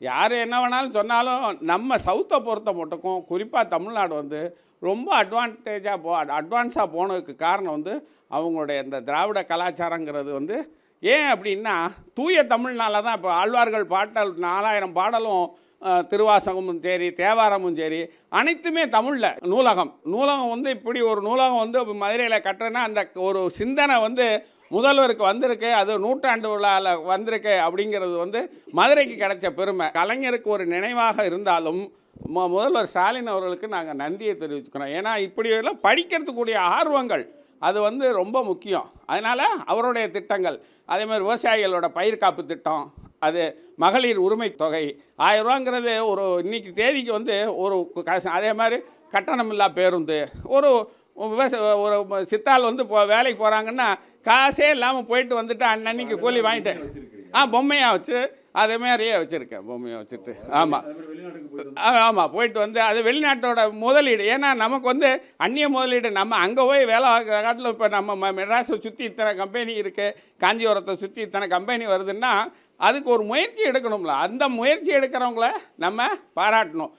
யார் என்ன வேணாலும் சொன்னாலும் நம்ம சவுத்தை பொறுத்த மட்டுக்கும் குறிப்பாக தமிழ்நாடு வந்து ரொம்ப அட்வான்டேஜாக போ அட்வான்ஸாக போனதுக்கு காரணம் வந்து அவங்களுடைய இந்த திராவிட கலாச்சாரங்கிறது வந்து ஏன் அப்படின்னா தூய தமிழ்னால தான் இப்போ ஆழ்வார்கள் பாட்டல் நாலாயிரம் பாடலும் திருவாசகமும் சரி தேவாரமும் சரி அனைத்துமே தமிழில் நூலகம். நூலகம் வந்து இப்படி ஒரு நூலகம் வந்து மதுரையில் கட்டுறேன்னா அந்த ஒரு சிந்தனை வந்து முதல்வருக்கு வந்திருக்கு அது நூற்றாண்டு விழாவில் வந்திருக்கு அப்படிங்கிறது வந்து மதுரைக்கு கிடைச்ச பெருமை. கலைஞருக்கு ஒரு நினைவாக இருந்தாலும் முதல்வர் ஸ்டாலின் அவர்களுக்கு நாங்கள் நன்றியை தெரிவிச்சுக்கிறோம். ஏன்னா இப்படியெல்லாம் படிக்கிறதுக்குரிய ஆர்வங்கள் அது வந்து ரொம்ப முக்கியம். அதனால் அவருடைய திட்டங்கள் அதே மாதிரி விவசாயிகளோட பயிர் காப்பு திட்டம் அது மகளிர் உரிமை தொகை. ஆயிரம் ரூபாங்கிறது ஒரு இன்னைக்கு தேதிக்கு வந்து ஒரு காசு. அதே மாதிரி கட்டணமில்லா பேருந்து. ஒரு விவசாய ஒரு சித்தாள் வந்து இப்போ வேலைக்கு போகிறாங்கன்னா காசே இல்லாமல் போயிட்டு வந்துட்டு அன்னன்னைக்கு கூலி வாங்கிட்டு ஆ பொம்மையாக வச்சு அதே மாதிரியே வச்சுருக்கேன் பொம்மையை வச்சுட்டு. ஆமாம் ஆமாம் போயிட்டு வந்து. அது வெளிநாட்டோட முதலீடு. ஏன்னா நமக்கு வந்து அந்நிய முதலீடு. நம்ம அங்கே போய் வேலை பார்க்குற காட்டில் இப்போ நம்ம ம- மெட்ராஸை சுற்றி இத்தனை கம்பெனி இருக்குது காஞ்சிபுரத்தை சுற்றி இத்தனை கம்பெனி வருதுன்னா அதுக்கு ஒரு முயற்சி எடுக்கணும்ல. அந்த முயற்சி எடுக்கிறவங்கள நம்ம பாராட்டணும்.